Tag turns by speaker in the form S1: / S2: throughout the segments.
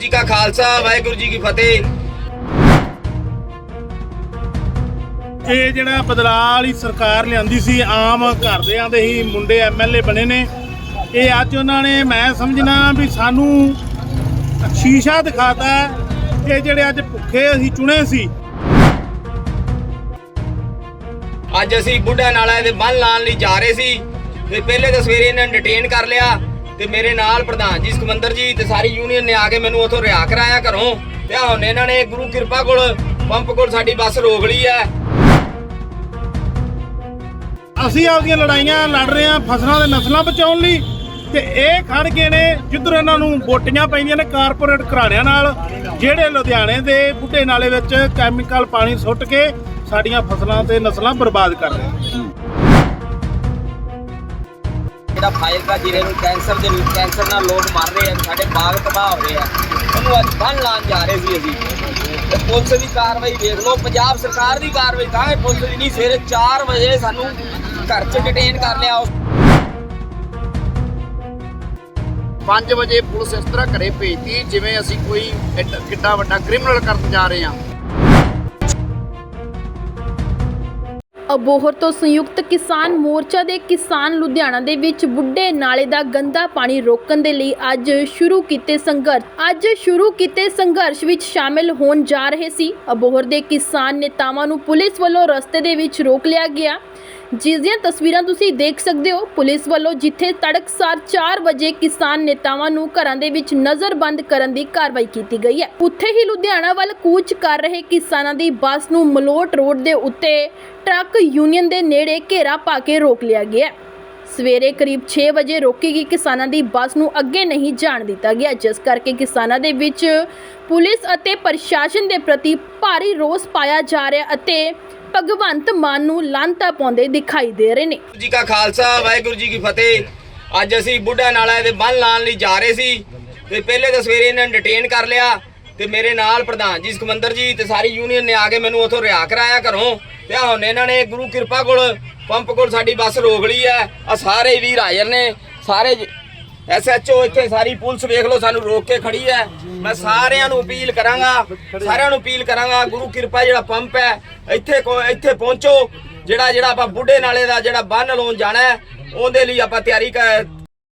S1: ਜੀ ਕਾ ਖਾਲਸਾ ਵਾਹਿਗੁਰੂ ਜੀ ਕੀ ਫਤਿਹ।
S2: ਇਹ ਜਿਹੜਾ ਬਦਲਾਅ ਵਾਲੀ ਸਰਕਾਰ ਲਿਆਂਦੀ ਸੀ ਆਮ ਘਰਦਿਆਂ ਦੇ ਹੀ ਮੁੰਡੇ ਐਮਐਲਏ ਬਣੇ ਨੇ। ਇਹ ਅੱਜ ਉਹਨਾਂ ਨੇ ਮੈਂ ਸਮਝਣਾ ਵੀ ਸਾਨੂੰ ਸ਼ੀਸ਼ਾ ਦਿਖਾਤਾ ਇਹ ਜਿਹੜੇ ਅੱਜ ਭੁੱਖੇ ਅਸੀਂ ਚੁਣੇ ਸੀ।
S1: ਅੱਜ ਅਸੀਂ ਬੁੱਢਾ ਨਾਲਾ ਦੇ ਬੰਨ ਲਾਉਣ ਲਈ ਜਾ ਰਹੇ ਸੀ। ਤੇ ਪਹਿਲੇ ਤਾਂ ਸਵੇਰੇ ਇਹਨਾਂ ਨੇ ਡਿਟੇਨ ਕਰ ਲਿਆ। ਤੇ ਮੇਰੇ ਨਾਲ ਪ੍ਰਧਾਨ ਜੀ ਸੁਖਮੰਦਰ ਜੀ ਤੇ ਸਾਰੀ ਯੂਨੀਅਨ ਨੇ ਆ ਕੇ ਮੈਨੂੰ ਉਥੋਂ ਰਿਆ ਕਰਾਇਆ ਘਰੋਂ। ਤੇ ਹੁਣ ਇਹਨਾਂ ਨੇ ਗੁਰੂ ਕਿਰਪਾ ਕੋਲ, ਪੰਪ ਕੋਲ ਸਾਡੀ ਬੱਸ ਰੋਕ ਲਈ ਹੈ।
S2: ਅਸੀਂ ਆਪਦੀਆਂ ਲੜਾਈਆਂ ਲੜ ਰਹੇ ਹਾਂ, ਫਸਲਾਂ ਦੇ ਨਸਲਾਂ ਬਚਾਉਣ ਲਈ। ਤੇ ਇਹ ਖੜ ਗਏ ਨੇ, ਜਿੱਧਰ ਇਹਨਾਂ ਨੂੰ ਵੋਟੀਆਂ ਪੈਂਦੀਆਂ ਨੇ ਕਾਰਪੋਰੇਟ ਘਰਾਣਿਆਂ ਨਾਲ, ਜਿਹੜੇ ਲੁਧਿਆਣੇ ਦੇ ਬੁੱਢੇ ਨਾਲੇ ਵਿੱਚ ਕੈਮੀਕਲ ਪਾਣੀ ਸੁੱਟ ਕੇ ਸਾਡੀਆਂ ਫਸਲਾਂ ਤੇ ਨਸਲਾਂ ਬਰਬਾਦ ਕਰ ਰਹੇ
S1: ਜਿਹੜਾ ਫਾਇਲ ਦਾ ਨੂੰ ਕੈਂਸਰ ਦੇ ਕੈਂਸਰ ਨਾਲ ਲੋਕ ਮਰ ਰਹੇ ਆ, ਸਾਡੇ ਬਾਗ ਤਬਾਹ ਹੋ ਰਹੇ ਆ। ਉਹਨੂੰ ਅੱਜ ਬੰਨ ਲਾਉਣ ਜਾ ਰਹੇ ਸੀ ਅਸੀਂ। ਤੇ ਪੁਲਿਸ ਦੀ ਕਾਰਵਾਈ ਦੇਖ ਲਓ, ਪੰਜਾਬ ਸਰਕਾਰ ਦੀ ਕਾਰਵਾਈ ਕਾਹੇ ਪੁਲਿਸ ਦੀ ਨਹੀਂ, ਸਵੇਰੇ 4 ਵਜੇ ਸਾਨੂੰ ਘਰ 'ਚ ਡਿਟੇਨ ਕਰ ਲਿਆ ਉਸ
S3: 5 ਵਜੇ ਪੁਲਿਸ ਇਸ ਤਰ੍ਹਾਂ ਘਰੇ ਭੇਜਤੀ, ਜਿਵੇਂ ਅਸੀਂ ਕੋਈ ਕਿੱਡਾ ਵੱਡਾ ਕ੍ਰਿਮੀਨਲ ਕਰਨ ਜਾ ਰਹੇ ਹਾਂ।
S4: ਅਬੋਹਰ ਤੋਂ ਸੰਯੁਕਤ ਕਿਸਾਨ ਮੋਰਚਾ ਦੇ ਕਿਸਾਨ ਲੁਧਿਆਣਾ ਦੇ ਵਿੱਚ ਬੁੱਢੇ ਨਾਲੇ ਦਾ ਗੰਦਾ ਪਾਣੀ ਰੋਕਣ ਦੇ ਲਈ ਅੱਜ ਸ਼ੁਰੂ ਕੀਤੇ ਸੰਘਰਸ਼। ਅੱਜ ਸ਼ੁਰੂ ਕੀਤੇ ਸੰਘਰਸ਼ ਵਿੱਚ ਸ਼ਾਮਿਲ ਹੋਣ ਜਾ ਰਹੇ ਸੀ। ਅਬੋਹਰ ਦੇ ਕਿਸਾਨ ਨੇਤਾਵਾਂ ਨੂੰ ਪੁਲਿਸ ਵੱਲੋਂ ਰਸਤੇ ਦੇ ਵਿੱਚ ਰੋਕ ਲਿਆ ਗਿਆ। ਜਿਸ ਦੀਆਂ ਤਸਵੀਰਾਂ ਤੁਸੀਂ ਦੇਖ ਸਕਦੇ ਹੋ, ਪੁਲਿਸ ਵੱਲੋਂ ਜਿੱਥੇ ਤੜਕਸਾਰ 4 ਵਜੇ ਕਿਸਾਨ ਨੇਤਾਵਾਂ ਨੂੰ ਘਰਾਂ ਦੇ ਵਿੱਚ ਨਜ਼ਰਬੰਦ ਕਰਨ ਦੀ ਕਾਰਵਾਈ ਕੀਤੀ ਗਈ ਹੈ ਉੱਥੇ ਹੀ ਲੁਧਿਆਣਾ ਵੱਲ ਕੂਚ ਕਰ ਰਹੇ ਕਿਸਾਨਾਂ ਦੀ ਬੱਸ ਨੂੰ ਮਲੋਟ ਰੋਡ ਦੇ ਉੱਤੇ ਟਰੱਕ ਯੂਨੀਅਨ ਦੇ ਨੇੜੇ ਘੇਰਾ ਪਾ ਕੇ ਰੋਕ ਲਿਆ ਗਿਆ ਹੈ। ਸਵੇਰੇ ਕਰੀਬ 6 ਵਜੇ ਰੋਕੀ ਗਈ ਕਿਸਾਨਾਂ ਦੀ ਬੱਸ ਨੂੰ ਅੱਗੇ ਨਹੀਂ ਜਾਣ ਦਿੱਤਾ ਗਿਆ, ਜਿਸ ਕਰਕੇ ਕਿਸਾਨਾਂ ਦੇ ਵਿੱਚ ਪੁਲਿਸ ਅਤੇ ਪ੍ਰਸ਼ਾਸਨ ਦੇ ਪ੍ਰਤੀ ਭਾਰੀ ਰੋਸ ਪਾਇਆ ਜਾ ਰਿਹਾ ਅਤੇ ਭਗਵੰਤ ਮਾਨ ਨੂੰ ਲਾਂਤਾ ਪਾਉਂਦੇ ਦਿਖਾਈ ਦੇ ਰਹੇ ਨੇ।
S1: ਜੀ ਕਾ ਖਾਲਸਾ, ਵਾਹਿਗੁਰੂ ਜੀ ਕੀ ਫਤਿਹ। ਅੱਜ ਅਸੀਂ ਬੁੱਢਾ ਨਾਲਾ ਦੇ ਬੰਨ ਲਾਉਣ ਲਈ ਜਾ ਰਹੇ ਸੀ। ਤੇ ਪਹਿਲੇ ਤਾਂ ਸਵੇਰੇ ਇਹਨਾਂ ਨੇ ਡਿਟੇਨ ਕਰ ਲਿਆ। ਤੇ ਮੇਰੇ ਨਾਲ ਪ੍ਰਧਾਨ ਜੀ ਸੁਖਮੰਦਰ ਜੀ ਤੇ ਸਾਰੀ ਯੂਨੀਅਨ ਨੇ ਆ ਕੇ ਮੈਨੂੰ ਉਥੋਂ ਰਿਆ ਕਰਾਇਆ ਘਰੋਂ। ਤੇ ਹੁਣ ਇਹਨਾਂ ਨੇ ਗੁਰੂ ਕਿਰਪਾ ਕੋਲ, ਪੰਪ ਕੋਲ ਸਾਡੀ ਬੱਸ ਰੋਕ ਲਈ ਹੈ। ਆ ਸਾਰੇ ਵੀਰ ਹਾਜ਼ਰ ਨੇ। ਸਾਰੇ ਐਸਐਚਓ ਇੱਥੇ ਸਾਰੀ ਪੁਲਿਸ ਵੇਖ ਲਓ ਸਾਨੂੰ ਰੋਕ ਕੇ ਖੜੀ ਹੈ। ਮੈਂ ਸਾਰਿਆਂ ਨੂੰ ਅਪੀਲ ਕਰਾਂਗਾ ਸਾਰਿਆਂ ਨੂੰ ਅਪੀਲ ਕਰਾਂਗਾ ਗੁਰੂ ਕਿਰਪਾ ਜਿਹੜਾ ਪੰਪ ਹੈ ਇੱਥੇ ਕੋ ਇੱਥੇ ਪਹੁੰਚੋ। ਜਿਹੜਾ ਜਿਹੜਾ ਆਪਾਂ ਬੁੱਢੇ ਨਾਲੇ ਦਾ ਜਿਹੜਾ ਬੰਨ ਲਾਉਣ ਜਾਣਾ ਹੈ ਉਹਦੇ ਲਈ ਆਪਾਂ ਤਿਆਰੀ ਕਰ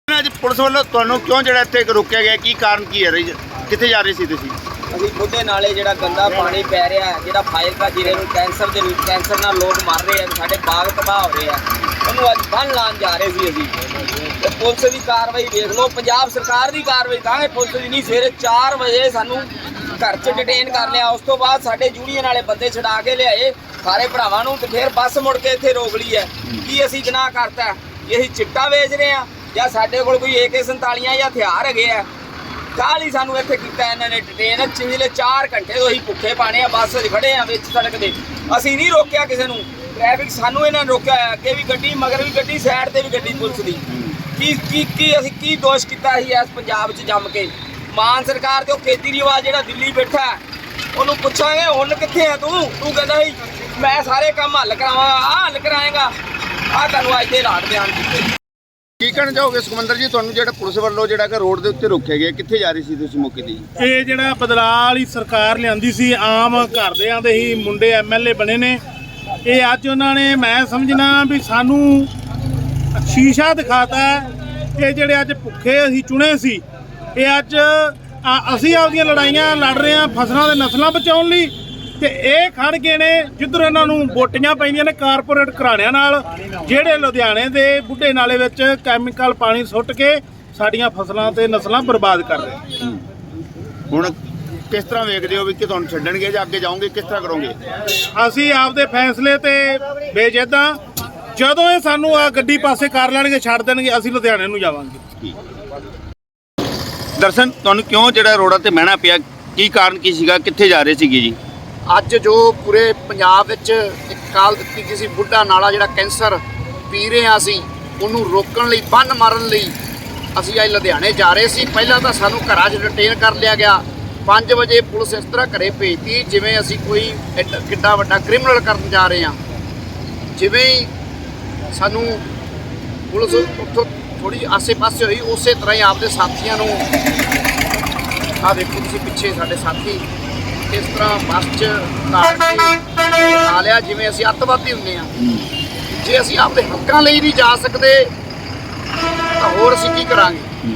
S3: ਅੱਜ ਪੁਲਿਸ ਵੱਲੋਂ ਤੁਹਾਨੂੰ ਕਿਉਂ ਜਿਹੜਾ ਇੱਥੇ ਰੋਕਿਆ ਗਿਆ? ਕੀ ਕਾਰਨ ਕੀ ਹੈ? ਰਹੀ- ਕਿੱਥੇ ਜਾ ਰਹੇ ਸੀ ਤੁਸੀਂ?
S1: ਅਸੀਂ ਬੁੱਢੇ ਨਾਲੇ ਜਿਹੜਾ ਗੰਦਾ ਪਾਣੀ ਪੈ ਰਿਹਾ ਜਿਹੜਾ ਫਾਇਲ ਦਾ ਜਿਹੜੇ ਨੂੰ ਕੈਂਸਰ ਦੇ ਕੈਂਸਰ ਨਾਲ ਲੋਕ ਮਰ ਰਹੇ ਆ ਸਾਡੇ ਬਾਗ ਤਬਾਹ ਹੋ ਰਹੇ ਆ ਉਹਨੂੰ ਅੱਜ ਬੰਨ ਲਾਉਣ ਜਾ ਰਹੇ ਸੀ ਅਸੀਂ। ਪੁਲਿਸ ਦੀ ਕਾਰਵਾਈ ਦੇਖ ਲਓ। ਪੰਜਾਬ ਸਰਕਾਰ ਦੀ ਕਾਰਵਾਈ ਕਾਹੇ ਪੁਲਿਸ ਦੀ ਨਹੀਂ। ਸਵੇਰੇ 4 ਵਜੇ ਸਾਨੂੰ ਘਰ 'ਚ ਡਿਟੇਨ ਕਰ ਲਿਆ। ਉਸ ਤੋਂ ਬਾਅਦ ਸਾਡੇ ਯੂਨੀਅਨ ਵਾਲੇ ਬੰਦੇ ਛਡਾ ਕੇ ਲਿਆਏ ਸਾਰੇ ਭਰਾਵਾਂ ਨੂੰ ਤੇ ਫਿਰ ਬੱਸ ਮੁੜ ਕੇ ਇੱਥੇ ਰੋਕ ਲਈ ਹੈ। ਕੀ ਅਸੀਂ ਗੁਨਾਹ ਕਰਤਾ ਇਹ ਅਸੀਂ ਚਿੱਟਾ ਵੇਚ ਰਹੇ ਆ ਜਾਂ ਸਾਡੇ ਕੋਲ ਕੋਈ AK47 ਜਾਂ ਹਥਿਆਰ ਹੈਗੇ ਆ? ਕੱਲ੍ਹ ਹੀ ਸਾਨੂੰ ਇੱਥੇ ਕੀਤਾ ਇਹਨਾਂ ਨੇ ਡਿਟੇਨ ਪਿਛਲੇ 4 ਘੰਟੇ ਤੋਂ ਅਸੀਂ ਭੁੱਖੇ ਪਾਣੇ ਆ ਬੱਸ 'ਚ ਖੜੇ ਆ ਵਿੱਚ ਸੜਕ ਦੇ ਅਸੀਂ ਨਹੀਂ ਰੋਕਿਆ ਕਿਸੇ ਨੂੰ। ਟ੍ਰੈਫਿਕ ਸਾਨੂੰ ਇਹਨਾਂ ਨੇ ਰੋਕਿਆ ਹੋਇਆ, ਅੱਗੇ ਵੀ ਗੱਡੀ ਮਗਰ ਵੀ ਗੱਡੀ ਸਾਈਡ ਤੇ ਵੀ ਗੱਡੀ ਪੁਲਿਸ ਦੀ। ਕੀ ਕੀ ਕੀ ਅਸੀਂ ਕੀ ਦੋਸ਼ ਕੀਤਾ ਸੀ ਇਸ ਪੰਜਾਬ 'ਚ ਜੰਮ ਕੇ? ਮਾਨ ਸਰਕਾਰ ਤੇ ਉਹ ਕੇਜਰੀਵਾਲ ਜਿਹੜਾ ਦਿੱਲੀ ਬੈਠਾ ਉਹਨੂੰ ਪੁੱਛਾਂਗੇ ਹੁਣ ਕਿੱਥੇ ਆ ਤੂੰ? ਤੂੰ ਕਹਿੰਦਾ ਸੀ ਮੈਂ ਸਾਰੇ ਕੰਮ ਹੱਲ ਕਰਾਵਾਂਗਾ ਆਹ ਹੱਲ ਕਰਾਏਗਾ। ਆਹ ਤੁਹਾਨੂੰ ਅੱਜ ਦੇ ਹਾਲਾਤ ਬਿਆਨ ਕੀਤੇ
S3: ਕੀ ਕਹਿਣਾ ਚਾਹੋਗੇ ਸੁਖਮੰਦਰ ਜੀ? ਤੁਹਾਨੂੰ ਜਿਹੜਾ ਪੁਲਿਸ ਵੱਲੋਂ ਜਿਹੜਾ ਕਿ ਰੋਡ ਦੇ ਉੱਤੇ ਰੋਕਿਆ ਗਿਆ ਕਿੱਥੇ ਜਾ ਰਹੇ ਸੀ ਤੁਸੀਂ ਮੌਕੇ ਤੇ?
S2: ਇਹ ਜਿਹੜਾ ਬਦਲਾਅ ਵਾਲੀ ਸਰਕਾਰ ਲਿਆਂਦੀ ਸੀ ਆਮ ਘਰਦਿਆਂ ਦੇ ਹੀ ਮੁੰਡੇ ਐਮਐਲਏ ਬਣੇ ਨੇ। ਇਹ ਅੱਜ ਉਹਨਾਂ ਨੇ ਮੈਂ ਸਮਝਣਾ ਵੀ ਸਾਨੂੰ ਸ਼ੀਸ਼ਾ ਦਿਖਾਤਾ ਇਹ ਜਿਹੜੇ ਅੱਜ ਭੁੱਖੇ ਅਸੀਂ ਚੁਣੇ ਸੀ ਇਹ ਅੱਜ ਅਸੀਂ ਆਪਦੀਆਂ ਲੜਾਈਆਂ ਲੜ ਰਹੇ ਹਾਂ ਫਸਲਾਂ ਦੇ ਨਸਲਾਂ ਬਚਾਉਣ ਲਈ ਤੇ ਇਹ ਖੜ ਗਏ ਨੇ ਜਿੱਧਰ ਇਹਨਾਂ ਨੂੰ ਵੋਟੀਆਂ ਪੈਂਦੀਆਂ ਨੇ ਕਾਰਪੋਰੇਟ ਘਰਾਣਿਆਂ ਨਾਲ ਜਿਹੜੇ ਲੁਧਿਆਣੇ ਦੇ ਬੁੱਢੇ ਨਾਲੇ ਵਿੱਚ ਕੈਮੀਕਲ ਪਾਣੀ ਸੁੱਟ ਕੇ ਸਾਡੀਆਂ ਫਸਲਾਂ ਤੇ ਨਸਲਾਂ ਬਰਬਾਦ ਕਰ ਰਹੇ।
S3: ਹੁਣ ਕਿਸ ਤਰ੍ਹਾਂ ਵੇਖਦੇ ਹੋ ਵੀ ਕਿ ਤੁਹਾਨੂੰ ਛੱਡਣਗੇ ਜਾਂ ਅੱਗੇ ਜਾਓਗੇ ਕਿਸ ਤਰ੍ਹਾਂ ਕਰੋਗੇ
S2: ਅਸੀਂ ਆਪਦੇ ਫੈਸਲੇ ਤੇ ਬੇਜਿੱਦਾਂ ਜਦੋਂ ਇਹ ਸਾਨੂੰ ਆ ਗੱਡੀ ਪਾਸੇ ਕਰ ਲੈਣਗੇ ਛੱਡ ਦੇਣਗੇ ਅਸੀਂ ਲੁਧਿਆਣੇ ਨੂੰ ਜਾਵਾਂਗੇ।
S3: ਦਰਸ਼ਨ ਤੁਹਾਨੂੰ ਕਿਉਂ ਜਿਹੜਾ ਰੋਡਾਂ ਤੇ ਮਹਿਣਾ ਪਿਆ? ਕੀ ਕਾਰਨ ਕੀ ਸੀਗਾ? ਕਿੱਥੇ ਜਾ ਰਹੇ ਸੀਗੇ ਜੀ?
S5: ਅੱਜ ਜੋ ਪੂਰੇ ਪੰਜਾਬ ਵਿੱਚ ਇੱਕ ਕਾਲ ਦਿੱਤੀ ਗਈ ਸੀ ਬੁੱਢਾ ਨਾਲਾ ਜਿਹੜਾ ਕੈਂਸਰ ਪੀ ਰਹੇ ਹਾਂ ਅਸੀਂ ਉਹਨੂੰ ਰੋਕਣ ਲਈ ਬੰਨ ਮਾਰਨ ਲਈ ਅਸੀਂ ਅੱਜ ਲੁਧਿਆਣੇ ਜਾ ਰਹੇ ਸੀ। ਪਹਿਲਾਂ ਤਾਂ ਸਾਨੂੰ ਘਰਾਂ 'ਚ ਡਿਟੇਨ ਕਰ ਲਿਆ ਗਿਆ। 5 ਵਜੇ ਪੁਲਿਸ ਇਸ ਤਰ੍ਹਾਂ ਘਰੇ ਭੇਜਤੀ ਜਿਵੇਂ ਅਸੀਂ ਕੋਈ ਕਿੱਡਾ ਵੱਡਾ ਕ੍ਰਿਮੀਨਲ ਕਰਨ ਜਾ ਰਹੇ ਹਾਂ। ਜਿਵੇਂ ਹੀ ਸਾਨੂੰ ਪੁਲਿਸ ਉੱਥੋਂ ਥੋੜੀ ਆਸੇ-ਪਾਸੇ ਹੋਈ, ਉਸੇ ਤਰ੍ਹਾਂ ਹੀ ਆਪਦੇ ਸਾਥੀਆਂ ਨੂੰ ਆ ਦੇਖੋ ਤੁਸੀਂ ਪਿੱਛੇ ਸਾਡੇ ਸਾਥੀ ਇਸ ਤਰ੍ਹਾਂ ਬੱਸ 'ਚ ਤਾੜ ਲਿਆ, ਜਿਵੇਂ ਅਸੀਂ ਅੱਤਵਾਦੀ ਹੁੰਦੇ ਆ ਜੇ ਅਸੀਂ ਆਪਦੇ ਹੱਕਾਂ ਲਈ ਨਹੀਂ ਜਾ ਸਕਦੇ, ਤਾਂ ਹੋਰ ਅਸੀਂ ਕੀ ਕਰਾਂਗੇ?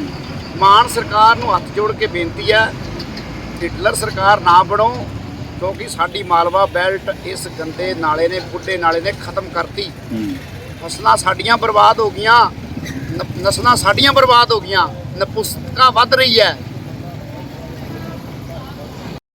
S5: ਮਾਨ ਸਰਕਾਰ ਨੂੰ ਹੱਥ ਜੋੜ ਕੇ ਬੇਨਤੀ ਹੈ, ਹਿਟਲਰ ਸਰਕਾਰ ਨਾ ਬਣੋ, ਕਿਉਂਕਿ ਸਾਡੀ ਮਾਲਵਾ ਬੈਲਟ ਇਸ ਗੰਦੇ ਨਾਲੇ ਨੇ, ਬੁੱਢੇ ਨਾਲੇ ਨੇ ਖਤਮ ਕਰਤੀ। ਫਸਲਾਂ ਸਾਡੀਆਂ ਬਰਬਾਦ ਹੋ ਗਈਆਂ, ਨ- ਨਸਲਾਂ ਸਾਡੀਆਂ ਬਰਬਾਦ ਹੋ ਗਈਆਂ, ਨਪੁਸਤਕਾਂ ਵੱਧ ਰਹੀ ਹੈ।